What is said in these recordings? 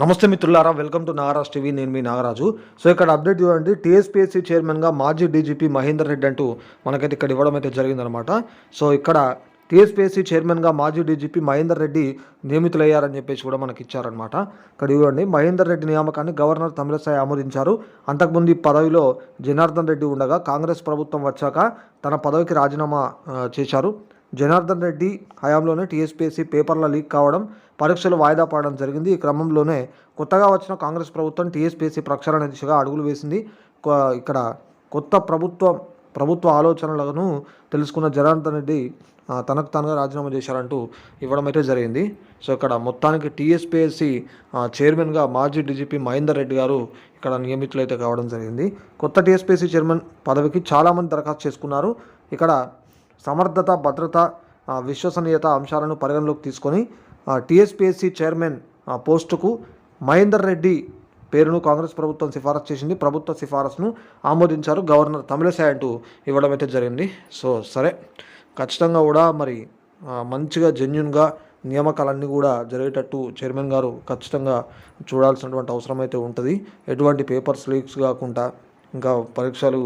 నమస్తే మిత్రులారా welcome to Nagaraj TV. నేను మీ నాగరాజు. సో ఇక్కడ అప్డేట్ చూడండి. టీఎస్పీఎస్సీ చైర్మన్గా మాజీ డీజీపీ మహేందర్ రెడ్డి అంటూ మనకైతే ఇక్కడ ఇవ్వడం అయితే జరిగిందనమాట సో ఇక్కడ టీఎస్పీఎస్సీ చైర్మన్గా మాజీ డీజీపీ మహేందర్ రెడ్డి నియమితులయ్యారని చెప్పేసి కూడా మనకి ఇచ్చారనమాట ఇక్కడ ఇవ్వండి మహేందర్ రెడ్డి నియామకాన్ని గవర్నర్ తమిళసాయి ఆమోదించారు. అంతకుముందు ఈ పదవిలో జనార్దన్ రెడ్డి ఉండగా కాంగ్రెస్ ప్రభుత్వం వచ్చాక తన పదవికి రాజీనామా చేశారు. జనార్దన్ రెడ్డి హయాంలోనే టీఎస్పీఎస్సీ పేపర్ల లీక్ కావడం పరీక్షలు వాయిదా పడడం జరిగింది. ఈ క్రమంలోనే కొత్తగా వచ్చిన కాంగ్రెస్ ప్రభుత్వం టీఎస్పీఎస్సీ ప్రక్షాళన దిశగా అడుగులు వేసింది. ఇక్కడ కొత్త ప్రభుత్వం ప్రభుత్వ ఆలోచనలను తెలుసుకున్న జనార్దన్ రెడ్డి తనకు తానుగా రాజీనామా చేశారంటూ ఇవ్వడం అయితే జరిగింది. సో ఇక్కడ మొత్తానికి టీఎస్పీఎస్సీ చైర్మన్గా మాజీ డీజీపీ మహేందర్ రెడ్డి గారు ఇక్కడ నియమితులైతే కావడం జరిగింది. కొత్త టీఎస్పీఎస్సీ చైర్మన్ పదవికి చాలామంది దరఖాస్తు చేసుకున్నారు. ఇక్కడ సమర్థత భద్రత విశ్వసనీయత అంశాలను పరిగణలోకి తీసుకొని టీఎస్పీఎస్సీ చైర్మన్ పోస్టుకు మహేందర్ రెడ్డి పేరును కాంగ్రెస్ ప్రభుత్వం సిఫారసు చేసింది. ప్రభుత్వ సిఫారసును ఆమోదించారు గవర్నర్ తమిళసాయి అంటూ ఇవ్వడం అయితే జరిగింది. సో సరే. ఖచ్చితంగా కూడా మరి మంచిగా జెన్యున్గా నియామకాలన్నీ కూడా జరిగేటట్టు చైర్మన్ గారు ఖచ్చితంగా చూడాల్సినటువంటి అవసరం అయితే ఉంటుంది. ఎటువంటి పేపర్స్ లీక్స్ కాకుండా ఇంకా పరీక్షలు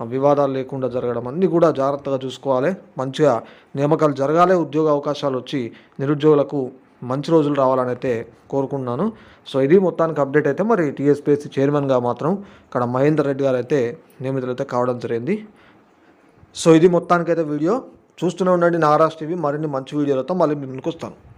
వివాదాలు లేకుండా జరగడం అన్నీ కూడా జాగ్రత్తగా చూసుకోవాలి. మంచిగా నియామకాలు జరగాలి. ఉద్యోగ అవకాశాలు వచ్చి నిరుద్యోగులకు మంచి రోజులు రావాలని అయితే కోరుకుంటున్నాను. సో ఇది మొత్తానికి అప్డేట్ అయితే మరి టీఎస్పీఎస్సీ చైర్మన్గా మాత్రం ఇక్కడ మహేందర్ రెడ్డి గారు అయితే నియమితులైతే కావడం జరిగింది. సో ఇది మొత్తానికైతే వీడియో. చూస్తూనే ఉండండి నారాజ్ టీవీ. మరిన్ని మంచి వీడియోలతో మళ్ళీ మీ ముందుకు వస్తాను